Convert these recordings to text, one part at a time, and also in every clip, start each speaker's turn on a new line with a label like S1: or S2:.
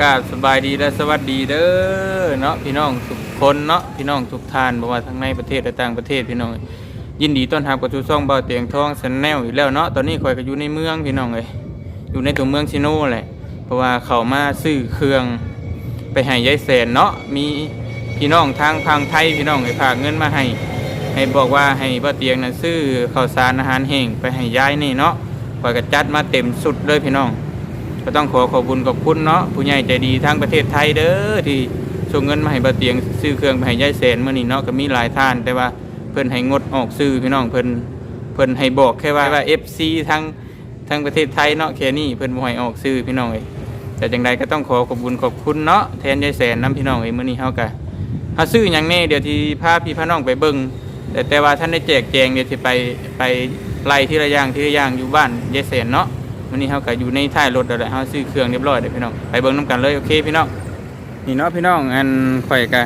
S1: กราบสบายดีและสวัสดีเด้อเนาะพี่น้องทุกคนเนาะพี่น้องทุกท่านบ่ว่าทั้งในประเทศและต่างประเทศพี่น้องยินดีต้อนรับกับทุกช่องเบาเตียงทองสันแนลอีกแล้วเนาะตอนนี้ข่อยก็อยู่ในเมืองพี่น้องเลยอยู่ในตัวเมืองชิโน่แหละเพราะว่าเขามาซื้อเครื่องไปให้ยายแสนเนาะมีพี่น้องทางพังไทยพี่น้องให้ฝากเงินมาให้ ให้บอกว่าให้เบาเตียงน่ะซื้อข้าวสารอาหารแห้งไปให้ยายนี่เนาะข่อยก็จัดมาเต็มสุดเลยพี่น้อง ก็ต้องขอขอบคุณขอบคุณเนาะผู้ใหญ่ใจดีทางประเทศไทยเด้อที่ส่งเงินมาให้บาเตียงซื้อเครื่องไปให้ยายแสนมื้อนี้เนาะก็มีหลายท่าน แต่ว่าเพิ่นให้งดออกซื้อพี่น้องเพิ่นเพิ่นให้บอกแค่ว่าว่า FC ทางทางประเทศไทยเนาะแค่นี้เพิ่นบ่ให้ออกซื้อพี่น้องเอ้ยแต่จังใดก็ต้องขอขอบคุณขอบคุณเนาะแทนยายแสนนํพี่น้องเอ้ยมื้อนี้เฮาก็เฮาซื้อหยังแน่เดี๋ยวที่พาพี่พาน้องไปเบิ่งแต่แต่ว่าท่านได้แจกแจงเดี๋ยวสิไปไปไล่ทีละอย่างทีละอย่างอยู่บ้านยายแสนเนาะ วันนี้เขาก็อยู่ในท้ายรถแล้วแหละเขาซื้อเครื่องเรียบร้อยเลยพี่น้องไปเบิ่งน้ำกันเลยโอเคพี่น้องนี่เนาะพี่น้องอันข่อยก็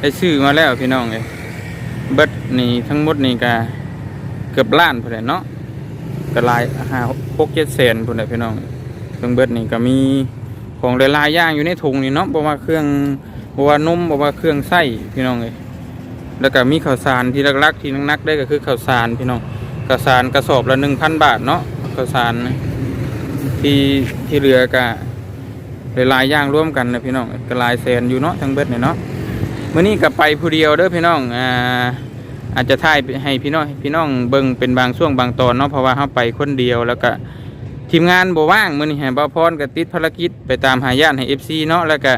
S1: ได้ซื้อมาแล้วพี่น้องเลยเบิดนี่ทั้งหมดนี่ก็เกือบล้านพุ่นแหละเนาะก็หลายห้าหกเจ็ดแสนพุ่นแหละพี่น้องเครื่องเบิดนี่ก็มีของหลายๆอย่างอยู่ในถุงนี่เนาะบอกว่าเครื่องบอกว่านมบอกว่าเครื่องไส้พี่น้องเลยแล้วก็มีข้าวสารที่ลักๆที่นักๆได้ก็คือข้าวสารพี่น้องข้าวสารกระสอบละหนึ่งพันบาทเนาะข้าวสารนะ ที่ที่เรือก็หลายย่างร่วมกันนะพี่น้องก็หลายแสนอยู่เนาะทั้งเบิดเนี่ยเนาะมื้อนี้ก็ไปผู้เดียวเด้อพี่น้องอ่าอาจจะถ่ายให้พี่น้องพี่น้องเบิ่งเป็นบางช่วงบางตอนเนาะเพราะว่าเฮาไปคนเดียวแล้วก็ทีมงานบว่างมื้อนี้ให้บ่าวพรก็ติดภารกิจไปตามหาญาติให้ FC เนาะแล้วก็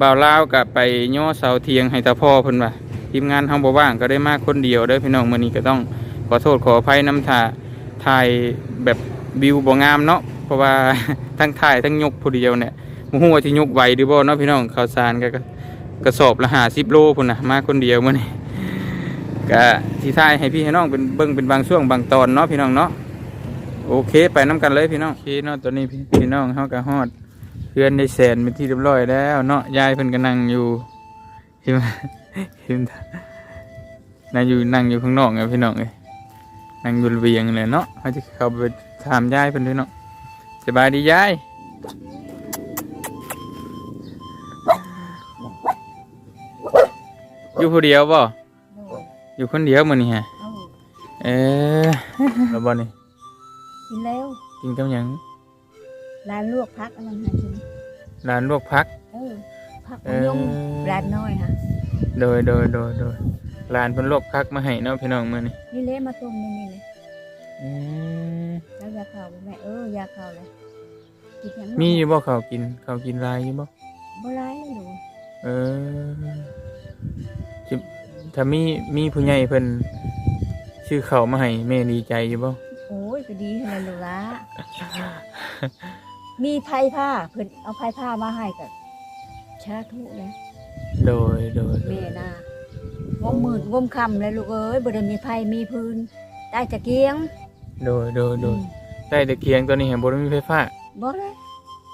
S1: บ่าวลาวก็ไปย่อเสาเทียงให้ตาพ่อเพิ่นว่าทีมงานเฮาบว่างก็ได้มากคนเดียวเด้อพี่น้องมื้อนี้ก็ต้องขอโทษขออภัยน้ำท่าถ่ายแบบวิวบ่งามเนาะ เพราะว่าทั้งถ่ายทั้งยกผู้เดียวเนี่ยมูฮู้ว่าที่ยกไหวหรือบ่เนาะพี่น้องข้าวสารก็กระสอบละหาสิบโลพุ่นนะมาคนเดียวมื้อนี้ก็ที่ถ่ายให้พี่ให้น้องเป็นเบิ่งเป็นบางช่วงบางตอนเนาะพี่น้องเนาะโอเคไปน้กันเลยพี่น้องโอเคเนาะตอนนี้พี่น้องเฮาก็ฮอดเพื่อนได้แสนเป็นที่เรียบร้อยแล้วเนาะยายเพิ่นก็นั่งอยู่เห็นไหมเห็นนั่งอยู่นั่งอยู่ข้างนอกไงพี่น้องเอ้ยนั่งอยู่ระเบียงเลยเนาะเขาจะเข้าไปถามยายเพิ่นด้วยเนาะ สบายดียายอยู่คนเดียวบ่อยู่คนเดียวมื้อนี้ฮะ
S2: เออ
S1: เอ๊ะแล้วบ่นี่
S2: กินแล้ว
S1: กินกับหยัง
S2: ร้านลวกพักอะไรหากิน
S1: ร้านลวกผัก
S2: เออพัก
S1: เอ
S2: มะ
S1: อ
S2: ยงร้านน้อยค่ะ
S1: โดยโดยโดยโดยร้านเพิ่นลวกผักมาให้เนาะพี่น้องมื้อนี้
S2: นี่เละมาต้มนี่นี่เลย
S1: อืม
S2: แล้วยาข่าวบ่แม่เออยาข่าวเลยกินหยัง
S1: มีอยู่บ่ข้าวกินข้าวกินหลายอยู่บ่
S2: บ่ร้ายเลยหนู
S1: เออจิถ้ามีมีผู้ใหญ่เพิ่นชื่อเขาวมาให้แม่ดีใจอยู่บ่
S2: โอ้ยก็ดีขนาดลูกละมีไผ่ผ้าเพิ่นเอาไผ่ผ้ามาให้กับชาทุเลย
S1: โดยโดยโด
S2: แม่
S1: ย
S2: น่ะงมมืดงมคำเลยลูกเอ้ยบ่ได้มีไผ่มีพื้นได้ตะเกียง
S1: โดยโดยโดย
S2: อืม
S1: ได้ตะเกียงตัวนี้เห็นบ่ได้มีไฟฟ้า
S2: บ่เลย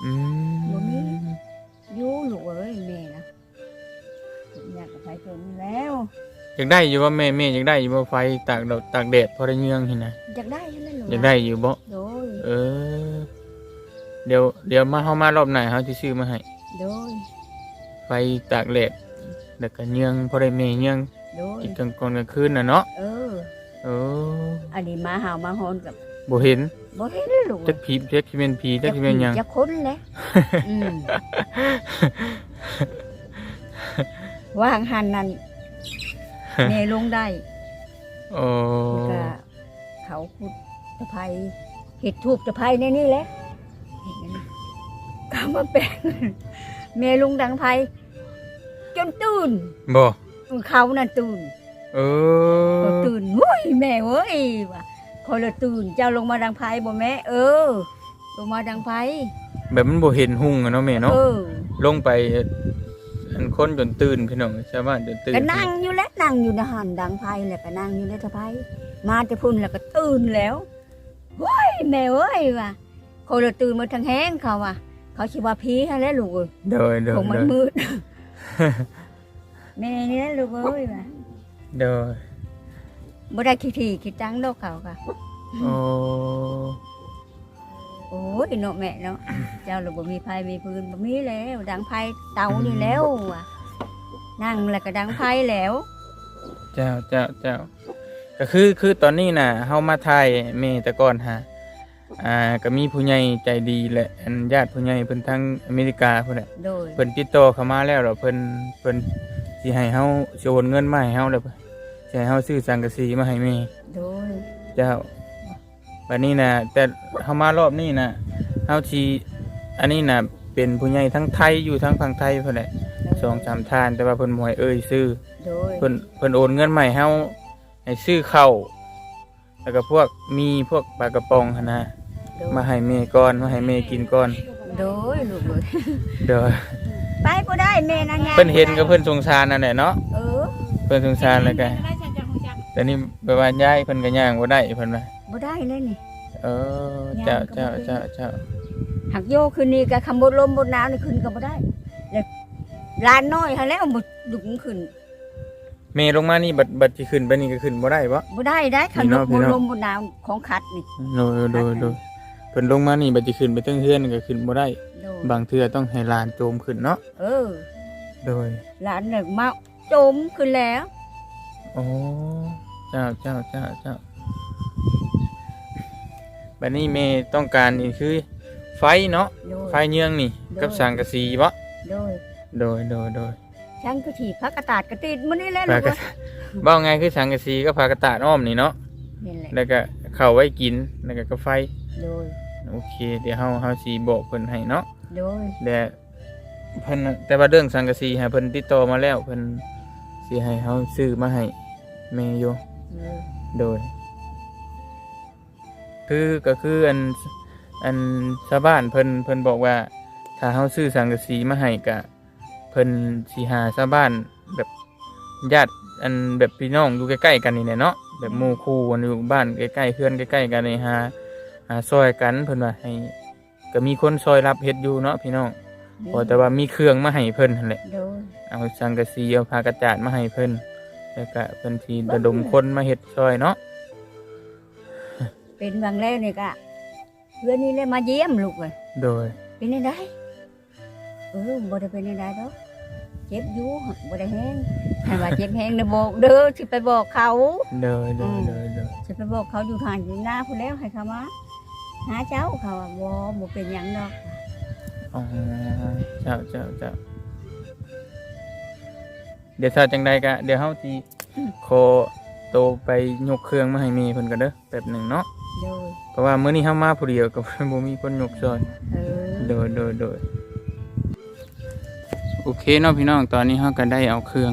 S1: อืม
S2: บ่มี อยู่ลูกเอ้ยแม่นะอยากกับไผ่ตัวนี้แล้ว
S1: อยากได้อยู่ว่าแม่แม่อยากได้อยู่ว่าไฟตากดอกตากแดดพอได้เยืองเห็นนะ
S2: อยากได้ใช่ไหมลูก
S1: อยากได้อยู่บ่
S2: โดย
S1: เออ เดี๋ยวเดี๋ยวมาเฮามารอบหน้าเฮาสิซื้อมาให้
S2: โดย
S1: ไฟตากแดดแล้วก็เยืองพอได้แม่เยือง
S2: โดย
S1: อีกกลางกลางคืนน่ะเนาะ
S2: เออ
S1: โอ้
S2: อั นนี้มาหาวมาฮอนกับ
S1: บ่เห็น
S2: บ่เห็นเลยลูก
S1: จักผีจักสิเป็นผีจักสิเป็นหยัง
S2: จะค้นเลยอืมว่างหันนั่นแม่ลงได้
S1: โอ้
S2: แล้วก็เขาขุดตะไคร้เห็ดทูบตะไคร้ในนี่แหละเห็นไหมเขามาแปลงแม่ลุงดังไพจนตื่น
S1: บ่
S2: เขานั่นตื่น
S1: เอ
S2: พอ
S1: อ
S2: ตื่นเฮ้ยแม่เว้ยว่ะคอยเลยตื่นเจ้าลงมาดังไพ่บ่แม่เออ ลงมาดังไพ่
S1: แบบมันบ่เห็นหุ่งอะเนาะแม่เนาะ
S2: เออ
S1: ลงไปอันคนจนตื่นพี่น้องชาวบ้านจนตื่น
S2: ก็นั่งอยู่แล้วนั่งอยู่ในหันดังไพ่แหละก็นั่งอยู่ในตะไพ่มาจะพุ่นแล้วก็ตื่นแล้วเฮ้ยแม่เว้ยว่ะคอยเลยตื่นมาทางแห้งเขาว่ะเขาชิว่าพีให้แล้วลูกเอ้ย
S1: โดยโดย
S2: ผม
S1: โด
S2: มัน
S1: ย
S2: มืดแม่นี่แหละลูกเอ้ยว่ะ
S1: โดย
S2: บ่ได้ขี้ที่ขี้ตังดอกเขาค่ะ
S1: โอ้
S2: โอ้ยเนาะแม่เนาะ เจ้าเราบ่มีไผมีปืนบ่มีแล้วดังไผเตานี่แล้วว่ะนั่งแล้วก็ดังไผแล้ว
S1: เจ้าเจ้าเจ้าก็คือคือตอนนี้น่ะเฮามาถ่ายเมแต่ก่อนฮะอ่าก็มีผู้ใหญ่ใจดีแหละอันญาติผู้ใหญ่เพิ่นทั้งอเมริกาพุ่นแหละ
S2: โดย
S1: เพิ่นติดต่อเข้ามาแล้วเหรอเพิ่นเพิ่นสิให้เฮาสิโอนเงินมาให้เฮาแล้ว สิให้เฮาซื้อสังกะสีมาให้แม่
S2: โดย
S1: เจ้าบัดนี้น่ะแต่เฮามารอบนี้น่ะเฮาสิอันนี้น่ะเป็นผู้ใหญ่ทั้งไทยอยู่ทั้งฝั่งไทยพุ่นแหละสองสามทาน แต่ว่าเพิ่นบ่ให้เอ่ยซื้อ
S2: โดย
S1: เพิ่นเพิ่นโอนเงินมาใหม่เฮาให้ซื้อข้าวแล้วก็พวกมีพวกปลากระป๋องหั้นนะ
S2: โดย
S1: มาให้แม่ก่อนมาให้แม่กินก่อน
S2: โดยลูกเอ้ย
S1: เด้อ
S2: ไปบ่ได้แม่นางงาม
S1: เพิ่นเห็นก็เพิ่นสงสารนั่นแหละเนาะ
S2: เออ
S1: เพิ่นสงสารแล้วก็ แต่นี่แบบว่ายายเพิ่นก็ย่างบ่ได้เพิ่นว่า
S2: บ่ได้เลยนี่
S1: เออ เจ้าเจ้าเจ้าเจ้า
S2: หักโยคืนนี้ก็คำบดลมบดหนาวนี่ขึ้นก็บ่ได้แล้วลานน้อยหันแล้วบ่ดุกขึ้น
S1: แม่ลงมานี่บัดบัดสิขึ้นไปนี่ก็ขึ้นบ่ได้บ่
S2: บ่ได้ได้คัน
S1: พี่น้อง
S2: บ
S1: พี่
S2: ด
S1: น้อง
S2: ลมบดหนาวของขัดนี่
S1: โดยโดยโดยเพิ่นลงมานี่บัดสิขึ้นไปเทิงเฮือนก็ขึ้นบ่ได้
S2: โดย
S1: บางเทื่อต้องให้หลานโจมขึ้นเนาะ
S2: เออ
S1: โดย
S2: หลานน่ะมาจมขึ้นแล้ว
S1: โอ้ เจ้าเจ้าเจ้าเจ้าบัดนี้เมย์ต้องการนี่คือไฟเนาะ
S2: โดย
S1: ไฟเยืองนี่
S2: โดย
S1: กับสังกะสีบ่
S2: โดย
S1: โดยโดยโดย
S2: ฉันก็ถีบพักกระตาดกระติดมื้อนี้แหละ
S1: พา
S2: ลูก
S1: กระ
S2: เอ้ย
S1: บ้าไงคือสังกะสีก็พากระตาดอ้อมนี่เนาะ
S2: นี่แหละ
S1: แล้วก็เข้าไว้กิน แล้วก็กับไฟ
S2: โดย
S1: โอเค เดี๋ยวเฮาเฮาสิบอกเพิ่นให้เนาะ
S2: โดย
S1: แต่เพิ่นน่ะแต่ว่าเรื่องสังกะสีให้เพิ่นติดต่อมาแล้วเพิ่นสิให้เฮาซื้อมาให้แม่อยู่
S2: เออ
S1: โดย คือก็คืออันอันชาวบ้านเพิ่นเพิ่นบอกว่า ถ้าเฮาซื้อสังกะสีมาให้กะเพิ่นสิหาชาวบ้านแบบญาติอันแบบพี่น้องอยู่ใกล้ๆกันนี่แหละเนาะแบบหมู่คู่กันอยู่บ้านใกล้ๆเพื่อนใกล้ๆกันนี่หาหาซอยกันเพิ่นว่าให้ ก็มีคนซอยรับเฮ็ดอยู่เนาะพี่น้องพอแต่ว่ามีเครื่องมาให้เพิ่นนั่นแหละ
S2: โดย
S1: เอาสังกะสีเอาผ้ากระจาดมาให้เพิ่น แล้วก็เพิ่นสิระดมคนมาเฮ็ดซอยเนาะ
S2: เป็นบางแล้วนี่ก็เพื่อนนี่เลยมาเยี่ยมลูกเอ้ย
S1: โดย
S2: เป็นยังไงเออบ่ได้เป็นยังไงดอกเจ็บอยู่หักบ่ได้แห้งให้ว่าเจ็บแห้งนะบอกเด้อสิไปบอกเขา
S1: โดยโดยโดยโดย
S2: สิไปบอกเขาอยู่ทางอยู่หน้าพุ่นแล้วให้เขามาหาเจ้าเขาว่าบ่บ่เป็นหยังดอก
S1: อ๋อเจ้าเจ้าเจ้า เดี๋ยวถ้าจังใดก็เดี๋ยวเฮาสิขอโตวไปยกเครื่องมาให้แมีเพิ่นก็เด้อแป๊บหนึงเนาะ
S2: โดย
S1: เพราะว่ามื้อนี้เฮามาผู้เดียวก็ บ่มีคนยกซอย
S2: เออ
S1: โดยโดยโดยโอเคเนาะพี่น้องตอนนี้เฮาก็ได้เอาเครื่อง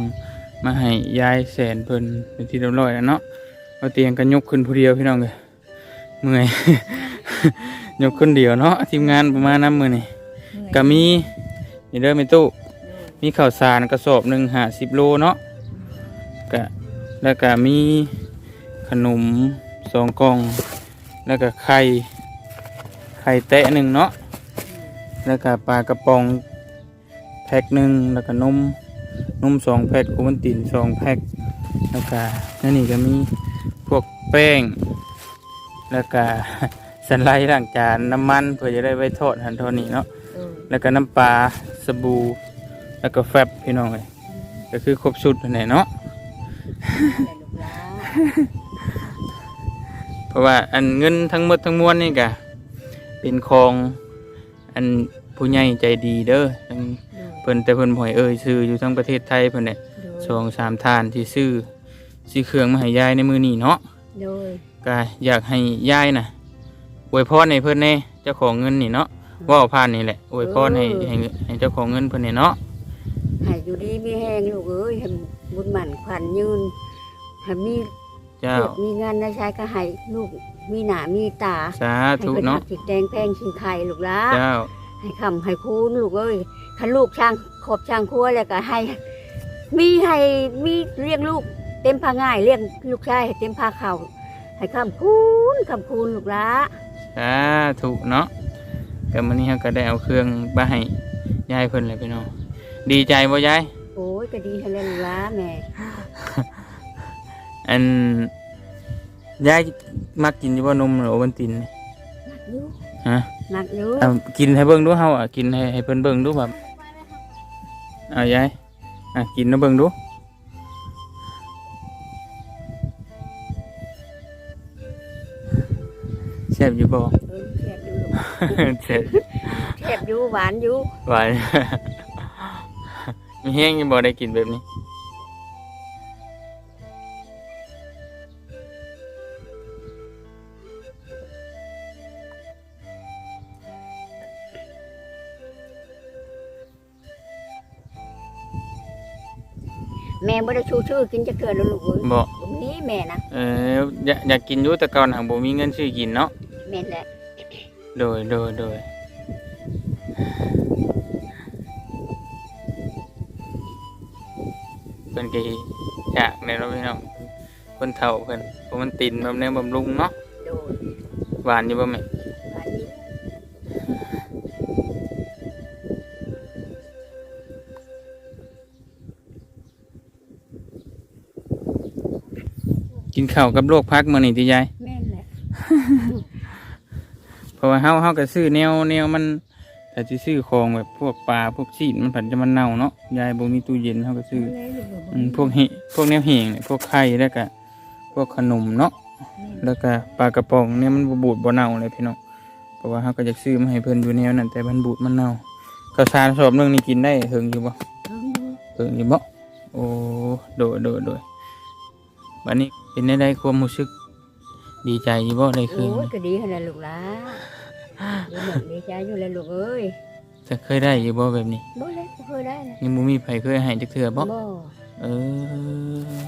S1: มาให้ยายแสนเพิ่นเป็นที่เรียบร้อยแล้วเนาะเอาเตียงก็ยกขึ้นผู้เดียวพี่น้องเอ้ยเมื่อย ยกคนเดียวเนาะทีมงานประมาณนั้นมื้อนี้ก็มีนี่เด้อแม่ตู้ มีข้าวสารกระสอบหนึง50โลเนาะก็แล้วก็มีขนมสองกล่อง แล้วก็ไข่ไข่แตะหนึ่งเนาะแล้วก็ปลากระป๋องแพ็คหนึ่งแล้วก็นมนมสองแพ็คโอวัลตินสองแพ็คแล้วก็นั่นนี่ก็มีพวกแป้ง แล้วก็สไลด์ล้างจานน้ำมันเพื่อจะได้ไว้ทอดหันทอดนี้เนาะ
S2: เออ
S1: แล้วก็น้ำปลาสบู่ แล้วก็แฟบพี่น้องเลยก็คือครบสุดนั่นแหละเนาะ
S2: ได้ลูกหลาน
S1: เพราะว่าอันเงินทั้งหมดทั้งมวลนี่กะเป็นของอันผู้ใหญ่ใจดีเด้อทั้ง
S2: โดย
S1: เพิ่นแต่เพิ่นบ่ให้เอ่ยซื้ออยู่ทั้งประเทศไทยเพิ่นเนี่ย
S2: โดย
S1: สองสามทานที่ซื้อซื้อเครื่องมาให้ยายในมือนี้เนาะ
S2: โดย
S1: ก็อยากให้ยายน่ะอวยพรให้เพิ่นแน่เจ้าของเงินนี่เนาะเว่าผ่านนี่แหละอวยพรให้ให้ให้เจ้าของเงินเพิ่นนี่เนาะ
S2: ให้อยู่ดีมีแห้งลูกเอ้ยให้บุญหมั่นขวัญยืนให้มี
S1: เจ้า
S2: เกิดมีงานได้ใช้ก็ให้ลูกมีหน้ามีตา
S1: สา
S2: ให้
S1: ธุ
S2: เป็น
S1: เนาะ
S2: หักจิตแดงแพงชิงไข่ลูกหละ
S1: เจ้า
S2: ให้คำให้คูณลูกเอ้ยคันลูกช่างขอบช่างครัวแล้วก็ให้ มีให้มีเลี้ยงลูก เต็มพาง่ายเลี้ยงลูกชายให้เต็มพาเข่าให้คำคูณคำคูณลูกหละ
S1: สาธุเนาะก็มื้อนี้เราก็ได้เอาเครื่องมาให้ยายเพิ่นเลยพี่น้อง ดีใจบ่ยาย
S2: โอ้ยก็ดีให้แล้วลูกหละแม่
S1: อันยายมักกินอยู่บ่นมหรือโอวัลตินนี่
S2: มักอยู่
S1: ฮะ
S2: มักอยู่
S1: เอากินให้เบิ่งดูเฮาอะกินให้ให้เพิ่นเบิ่งดูแบบเอายายอะกินแล้วเบิ่งดูแซ่บอยู่บ่
S2: เออแซ่บอยู่ลูก
S1: แซ่บ
S2: แซ่บอยู่หวานอยู่
S1: หวาน มีแห้งยังบ่ได้กินแบบนี้
S2: แม่บ่ได้ชูชื่อกินจะเกลือแล้วลูกเอ้ย
S1: บ่
S2: ตรงนี้แม่นะ
S1: เอออยากอยากกินอยู่แต่ก่อนหังบ่มีเงินซื้อกินเนาะ
S2: แม่นแหละ
S1: โดยโดยโดย ในเนาะพี่น้องเพิ่นเฒ่าเพิ่นเพราะมันตินบำแนวบำรุงเนาะ
S2: โดย
S1: หวานอยู่บ่แม่
S2: หวานอยู่
S1: กินข้าวกับโรคพักมื้อนี้ติยาย
S2: แม่นแหละ
S1: เพราะว่าเฮาเฮาก็ซื้อแนวแนวมัน แต่สิซื้อของแบบพวกปลาพวกชีสมันผันจะมันเน่าเนาะยายบ่มีตู้เย็นเฮาก็ซื้อ
S2: แม่ลูกเอ้ย
S1: อืมพวกเห็ดพวกแนวเห็งเนี่ยพวกไข่แล้วก็พวกขนมเนาะ
S2: แม่น
S1: แล้วก็ปลากระป๋องเนี่ยมันบ่บูดบ่เน่าเลยพี่น้องเพราะว่าเขาก็อยากซื้อมาให้เพิ่นอยู่แนวนั้นแต่มันบูดมันเน่าข้าวสารสอบหนึงนี่กินได้เฮิงอยู่บ่
S2: เพิ่งอยู่
S1: เฮิงอยู่บ่โอ้โดดโดดโดดบัดนี้เป็นได้ได้ความรู้สึกดีใจอยู่บ่ได้คืน
S2: โอ้ยก็ดีขนาดลูกหล่ะดีหมดดีใจอยู่เลยลูกเอ้ย
S1: จะเคยได้อยู่บ่แบบนี้
S2: บ่เลยบ่เคยได้เลย
S1: ยังบ่มีไผเคยให้จักเทื่อบ่
S2: บ่
S1: เออ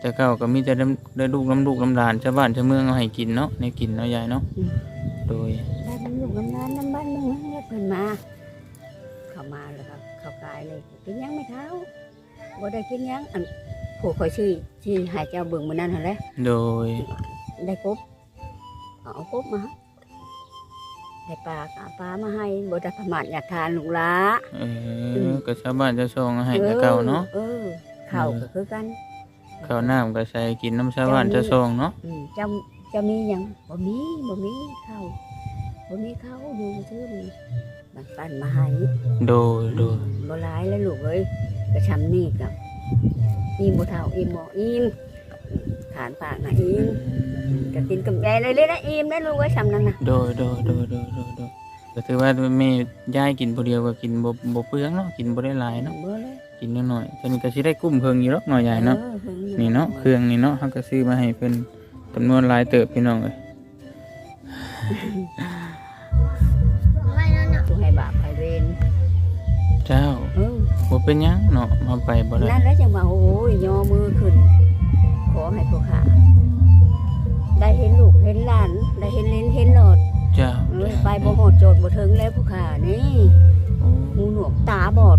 S1: แต่เก่าก็มีแต่น้ำได้ลูกน้ำลูกน้ำหลานชาวบ้านชาวเมืองเอาให้กินเนาะในกินเนาะยายเนาะ
S2: อืม
S1: โดย
S2: ได้น้ำลูกน้ำน้ำน้ำบ้านน้ำเมืองเนี่ยเพิ่นมาเข้ามาแล้วก็เข้ากายเลยกินหยังไม่เท้าบ่ได้กินหยังอันผู้คอยชื่อที่หายเจ้าเบิ่งมื้อนั้นหั่นแหละ
S1: โดย
S2: ได้กบ เอากบมาได้ปลาก็เอาปลามาให้บ่ได้ประมาทอยากทานลูกหลา
S1: เออก็ชาวบ้านชาวช่องเอาให้แต่เก่าเนาะ
S2: เออข้าวก็คือกัน
S1: ข้าวน้ำก็ใส่กินน้ำชาวบ้านชาวช่องเนาะ
S2: อืมเจ้าเจะมีหยังบ่มีบ่มีข้าวบ่มีข้าวอยู่ซื่อมีมันปั้นมาให้
S1: โดยโดย
S2: บ่หลายแล้วลูกเอ้ยกระชำนี่กับอิ่มบ่เท่าอิ่มบ่อิ่ม ฐานปากน่ะอิ่มก็กินกับแกเลยเลยนะอิ่มได้ลูกเอ้ยชำนั้นน่ะ
S1: โดยโดยโดยโดยโดยโดยก็ถือว่าแม่ยายกินผู้เดียวก็กินบ่บ่เปลืองเนาะกินบ่ได้หลายเนาะ
S2: บ่เลย
S1: กินน้อยๆแต่นี่ก็สิได้กุ้มเพิ่งอยู่เนาะหน่อยใหญ่เนาะ
S2: ออพิ่อยู่
S1: นี่เนาะเครื่องนี่เนาะเขาก็ซื้อมาให้เพิ่นจำนวนหลายเติบพี่น้องเอ้ย
S2: ผู้ให้บาปให้เวร
S1: เจ้า
S2: เออ
S1: บ่เป็นหยังเนาะมาไปบ่ได้
S2: นั่นแล้วจังว่าโอ้ยย่อมือขึ้น ขอให้พวกข้าได้เห็นลูกเห็นหลาน ได้เห็นเลนเห็นหลอด
S1: เจ้า
S2: เอ้ยไปบ่โหดโจดบ่ถึงแล้วพวกข้านี่
S1: โอ้
S2: หูหนวกตาบอด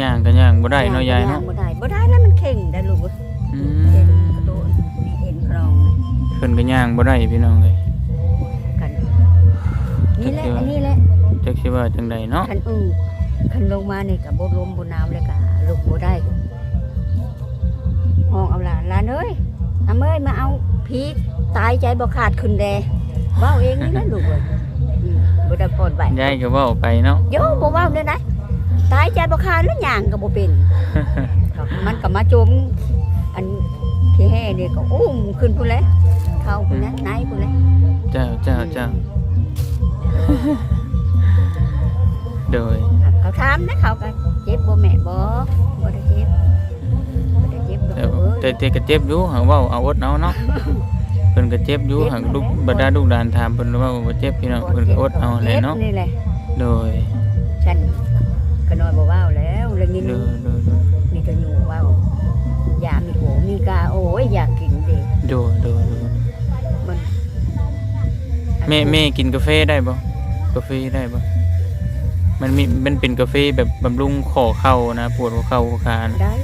S1: ย่างก็ย่างบ่ได้เนาะยายเนาะ
S2: บ่ได้บ่ได้แล้วมันเข่งได้ลูกเอ้ย
S1: อื
S2: เอ็น
S1: ม
S2: กระโดดนี่เอ็นครองนี่
S1: เพิ่นก็ย่างบ่ได้พี่น้องเอ้ย
S2: กันนี่แหละอันนี้แหละ
S1: จักสิว่าจังใดเนาะ
S2: คันอือคันลงมานี่ก็บ่ลมบ่น้ำเลยก็ลูกบ่ได้ อาเอ้ยมาเอาผีตายใจบ่ขาดขึ้นแดเว้าเองนี่นะลูกเอ้ยอืมบ่ได้ปลดไว้
S1: ยายก็เว้าไปเนาะ
S2: โยบ่เว้าเด้อนะตายใจบ่ขาดแล้วย่างก็บ่เป็น มันก็มาจมอันที่แห่นี่ก็อุ้มขึ้นพุ่นแหล้วเข้าพุ่นแหล้วไหนพุ่นแหล้ว
S1: เจ้าเจ้าเจ้าโดย
S2: เขาถามนะเขาก็เจ็บบ่แม่บ่บ่ได้เจ็บ
S1: แต่
S2: เอ้ย
S1: แต่แต่ก็เจ็บอยู่หังเว้าเอาอดเอาเนาะเพิ่นก็เจ็บอยู่หังลูกบรรดาลูกหลานถามเพิ่นว่าบ่เจ็บพี่น้องเพิ่นก็อดเอาแหละเนาะ
S2: จ็บนี่แหละ
S1: โดย
S2: ฉันก็นอนบ่เว้าแล้วแล้วนี่
S1: โดยโดยโดย
S2: มีแต่อยู่เว้ายามีโหมีกาโอ้ยอยากกินเด้
S1: โดยโดยโดย
S2: มัน
S1: แม่แม่กินกาแฟได้บ่กาแฟได้บ่มันมีมันเป็นกาแฟแบบบำรุงข้อเข่านะ ปวดหัวเข่าหัวขานะ
S2: ได้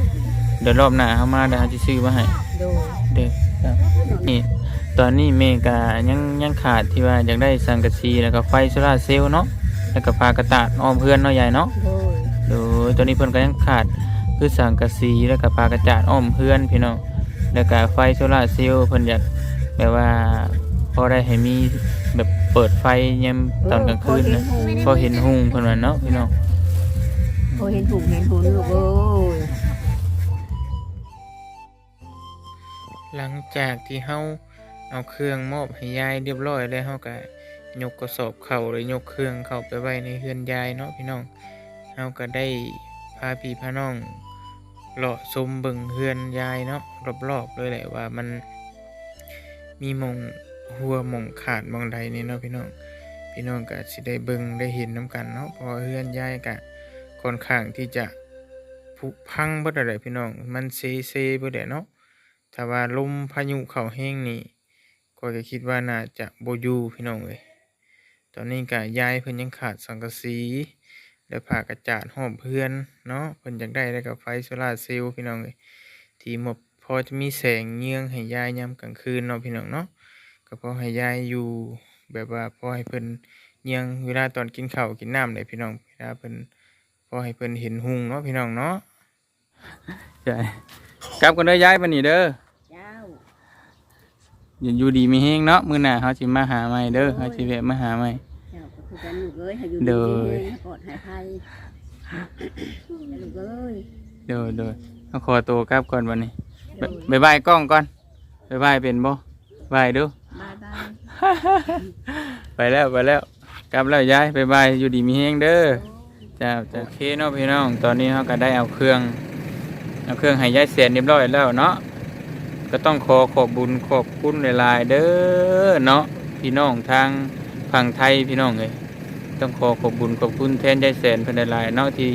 S1: เดี๋ยวรอบหน้าเฮามาเดี๋ยวเฮาสิซื้อมาให้
S2: โดย
S1: เด้อครับนี่ตอนนี้แม่ก็ยังยังขาดที่ว่าอยากได้สังกะสีแล้วก็ไฟโซลาร์เซลล์เนาะแล้วก็พากระตาดอ้อมเพื่อนเนาะใหญ่เนาะ
S2: โดย
S1: โดยตอนนี้เพิ่นก็ยังขาดคือสังกะสีแล้วก็พากระจาดอ้อมเพื่อนพี่น้องแล้วก็ไฟโซลาร์เซลล์เพิ่นอยากแบบว่าอได้ให้มีแบบเปิดไฟยามตอนกลางคืนนะพอเห็นหุงเพิ่นว่าเนาะพี่น้อง
S2: พอเห็นถูกเห็นหุนลูกเอ้ย
S1: หลังจากที่เฮาเอาเครื่องมอบให้ยายเรียบร้อยแล้วเฮาก็ยกกระสอบเข้าหรือยกเครื่องเข้าไปไว้ในเฮือนยายเนาะพี่น้องเฮาก็ได้พาพี่พาน้องเลาะชมเบิ่งเฮือนยายเนาะรอบๆเลยแหละว่ามันมีมงหัวมงขาดมองใดนี่เนาะพี่น้อง พี่น้องก็สิได้เบิ่งได้เห็นน้กันเนาะเพราะเฮือนยายก็ค่อนข้างที่จะผุพังเบิดอะไรพี่น้อง มันเซเซเบิดแหละเนาะ ถ้าว่าลมพายุเข้าแห้งนี่ก็จะคิดว่าน่าจะโบยูพี่น้องเอ้ยตอนนี้ก็ย้ายเพิ่นยังขาดสังกะสีและผ้ากระจาดหอมเพื่อนเนาะเพิ่นอยากได้แล้วก็ไฟโซลาร์เซลล์พี่น้องเอ้ยที่หมดพอจะมีแสงเยืองให้ยายยามกลางคืนเนาะพี่น้องเนาะก็พอให้ยายอยู่แบบว่าพอให้เพิ่นเยืองเวลาตอนกินข้าวกินน้ำได้พี่น้องเวลาเพิ่นพอให้เพิ่นเห็นหุงเนาะพี่น้องเนาะใช่ กลับกันเด้อยายปานนี้เด้อ
S2: เจ้า
S1: อย่าอยู่ดีมีแห้งเนาะมื้อหน้าเฮาสิมาหาใหม่เด้อเฮาสิแวะมาหาใหม่
S2: เจ้าก็คือกันลูกเอ้ยให้อยู่
S1: เด้
S2: ดี
S1: อ
S2: ให้ปลอดหายภัยลูกเอ้ย
S1: เดี๋ยวเดี๋ยวเอาขอตัวกลับก่อนวันนี้บายบายกล้องก่อนบายบายเป็นบ่บายดู
S2: บายบาย
S1: ไปแล้วไปแล้วกลับแล้วยายบายบายอยู่ดีมีแห้งเด้อ จ้าจ้าโอเคเนาะพี่น้อง ตอนนี้เราก็ได้เอาเครื่อง เอาเครื่องให้ยายเสียนเรียบร้อยแล้วเนาะก็ต้องขอขอบบุญขอบคุณหลายๆเด้อเนาะพี่น้องทางฝั่งไทยพี่น้องเลยต้องขอขอบบุญขอบคุณแทนยายแสนเพิ่นหลายๆเนาะที่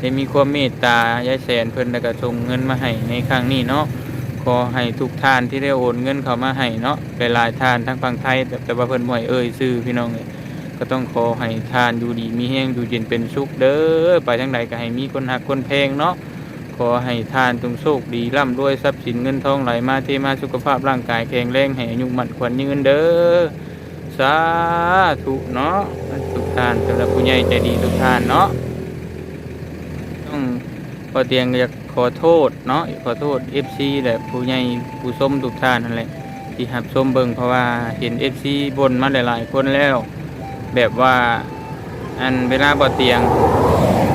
S1: ได้มีความเมตตายายแสนเพิ่นแล้วก็ส่งเงินมาให้ในครั้งนี้เนาะขอให้ทุกท่านที่ได้โอนเงินเข้ามาให้เนาะหลายๆท่านทั้งฝั่งไทยแต่แต่ว่าเพิ่นบ่ให้เอ่ยชื่อพี่น้องเลยก็ต้องขอให้ทานอยู่ดีมีแห้งอยู่เย็นเป็นสุขเด้อไปทางใดก็ให้มีคนหักคนแพงเนาะ อให้ทานจงโชคดีร่ำรวยทรัพย์สินเงินทองไหลมาเทมาสุขภาพร่างกายแข็งแรงให้อายุมั่นขวัญยืนเด้อสาธุเนาะทุกท่านสำหรับผู้ใหญ่ใจดีทุกท่านเนาะต้องพอเตียงอยากขอโทษเนาะขอโทษ FC และผู้ใหญ่ผู้ชมทุกท่านนั่นแหละที่หับชมเบิ่งเพราะว่าเห็น FC บนมาหลายๆคนแล้ว แบบว่าอันเวลาบ่เตียง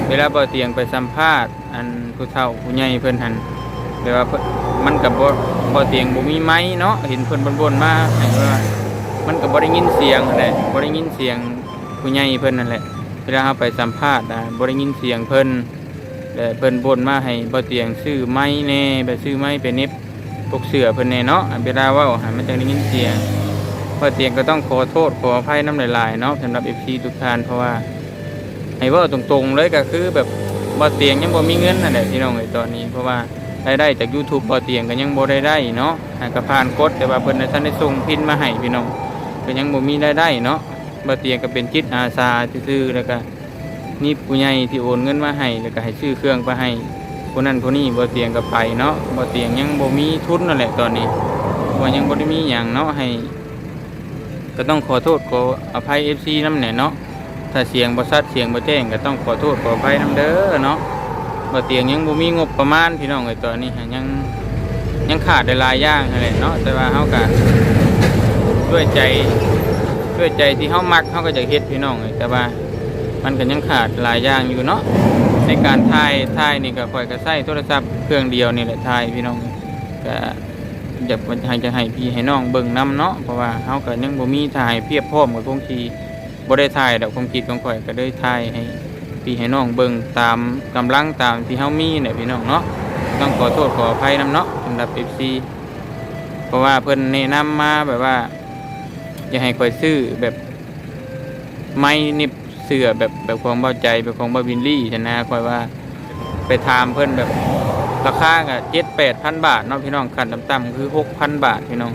S1: เวลาบ่เตียงไปสัมภาษณ์อัน ผู้เฒ่าผู้ใหญ่เพิ่นหันแบบว่าเพิ่นมันกับบ่บ่เตียงบ่มีไม้เนาะเห็นเพิ่นบ่นๆมาให้ว่ามันก็บ่ได้ยินเสียงนั่นแหละบ่ได้ยินเสียงผู้ใหญ่เพิ่นนั่นแหละเวลาเฮาไปสัมภาษณ์อะบ่ได้ยินเสียงเพิ่นแต่เพิ่นบ่นมาให้บ่เตียงซื้อไม้แน่ไปซื้อไม้ไปเน็บพวกเสือเพิ่นแน่เนาะเวลาเว้าหันมันจังได้ยินเสียงพอเตียงก็ต้องขอโทษขออภัยน้ำหลายๆเนาะสำหรับเอฟซีทุกท่านเพราะว่าให้เว่าตรงๆเลยก็คือแบบ บ่เตียงยังบ่มีเงินนั่นแหละพี่น้องไอ้ตอนนี้เพราะว่ารายได้จาก YouTube บ่เตียงก็ยังบ่ได้ได้เนาะหากก็ผ่านกฎแต่ว่าเพิ่นน่ะท่านได้ส่งพินมาให้พี่น้องก็ยังบ่มีรายได้เนาะบ่เตียงก็เป็นจิตอาสาซื่อๆแล้วก็นี่ผู้ใหญ่ที่โอนเงินมาให้แล้วก็ให้ซื้อเครื่องไปให้คนนั้นคนนี้บ่เตียงก็ไปเนาะบ่เตียงยังบ่มีทุนนั่นแหละตอนนี้ว่ายังบ่ได้มีหยังเนาะให้ก็ต้องขอโทษขออภัยเอฟซีน้ำเนี่ยเนาะ ถ้าเสียงบชัดเสียงบ่แจ้งก็ต้องขอโทษขออภัยน้ำเด้อเนาะบ่เตียงยังบ่มีงบประมาณพี่น้องไอ้ตอนนี้ยังยังขาดได้หลายอย่างนั่นแหละเนาะแต่ว่าเฮาก็ด้วยใจด้วยใจที่เฮามักเฮาก็จะเฮ็ดพี่น้องเอ้แต่ว่ามันก็ยังขาดหลายอย่างอยู่เนาะในการถ่ายถ่ายนี่ก็ค่อยก็ใช้โทรศัพท์เครื่องเดียวนี่แหละถ่ายพี่น้องก็อยากให้จะให้พี่ให้น้องเบิ่งนํเนาะเพราะว่าเฮาก็ยังบ่มีถ่ายเพียบพร้อมกับคงที่ บ่ได้ถ่ายดอกความคิดของข่อยก็ได้ถ่ายให้พี่ให้น้องเบิ่งตามกำลังตามที่เฮามีเนี่ยพี่น้องเนาะต้องขอโทษขออภัยนํเนาะสำหรับ FC เพราะว่าเพิ่นแนะนำมาแบบว่า อยากให้ข่อยซื้อแบบไม้นิบเสื้อแบบแบบของเบาใจแบบของบาวินลี่ชนะข่อยว่าไปถามเพิ่อนแบบราคาก็เจ็ดแปดพันบาทเนาะพี่น้องขันต่ำๆคือหกพันบาทพี่น้อง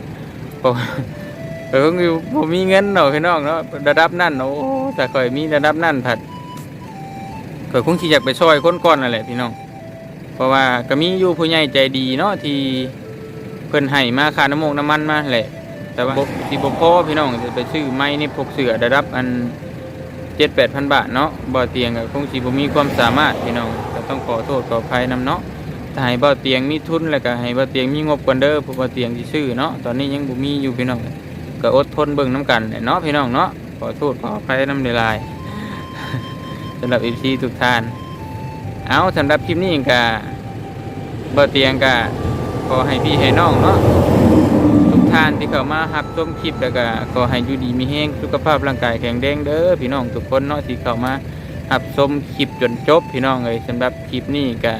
S1: เพราะ เออคือผมมีเงินเนาะพี่น้องเนาะระดับนั่นเนาะโอ้แต่เคยมีระดับนั่นผัดเคยคงที่อยากไปช่วยคนก่อนนั่นแหละพี่น้อง เพราะว่าก็มีอยู่ผู้ใหญ่ใจดีเนาะที่เพิ่นให้มาค่าน้ำมกน้ำมันมาแหละ แต่ว่าที่บ่พอพี่น้องจะไปซื้อไม้นี่พกเสือระดับอันเจ็ดแปดพันบาทเนาะบ่เตียงก็คงสิบ่มีความสามารถพี่น้องก็ต้องขอโทษขออภัยนํเนาะถ้าให้บ่เตียงมีทุนแล้วก็ให้บ่เตียงมีงบก่อนเด้อบ่เตียงสิซื้อเนาะตอนนี้ยังบ่มีอยู่พี่น้อง ก็อดทนเบิ่งน้ำกันเนาะพี่น้องเนาะขอโทษขออภัยน้ำในลายสำหรับอีพีทุกท่าน เอาสำหรับคลิปนี้ก็บ่เตียงก็ขอให้พี่ให้น้องเนาะทุกท่านที่เข้ามารับชมคลิปแล้วก็ขอให้อยู่ดีมีแห้งสุขภาพร่างกายแข็งแรงเด้อพี่น้องทุกคนเนาะที่เข้ามารับชมคลิปจนจบ พี่น้องเลยสำหรับคลิปนี้ก็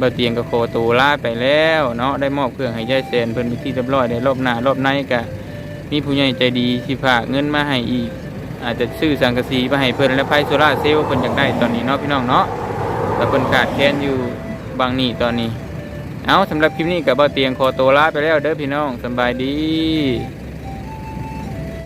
S1: บ่เตียงก็ขอตัวลาไปแล้วเนาะได้มอบเครื่องให้ยายแสนเพิ่นเป็นที่เรียบร้อยได้รอบหน้ารอบในก็ มีผู้ใหญ่ใจดีที่ฝากเงินมาให้อีก อาจจะซื้อสังกะสีมาให้เพิ่นและไพ่โซล่าเซลล์เพิ่นอยากได้ตอนนี้เนาะพี่น้องเนาะแต่เพิ่นขาดแคลนอยู่บางนี่ตอนนี้ เอาสำหรับคลิปนี้กับเบาเตียงคอโตัวลาไปแล้วเด้อพี่น้องสบายดี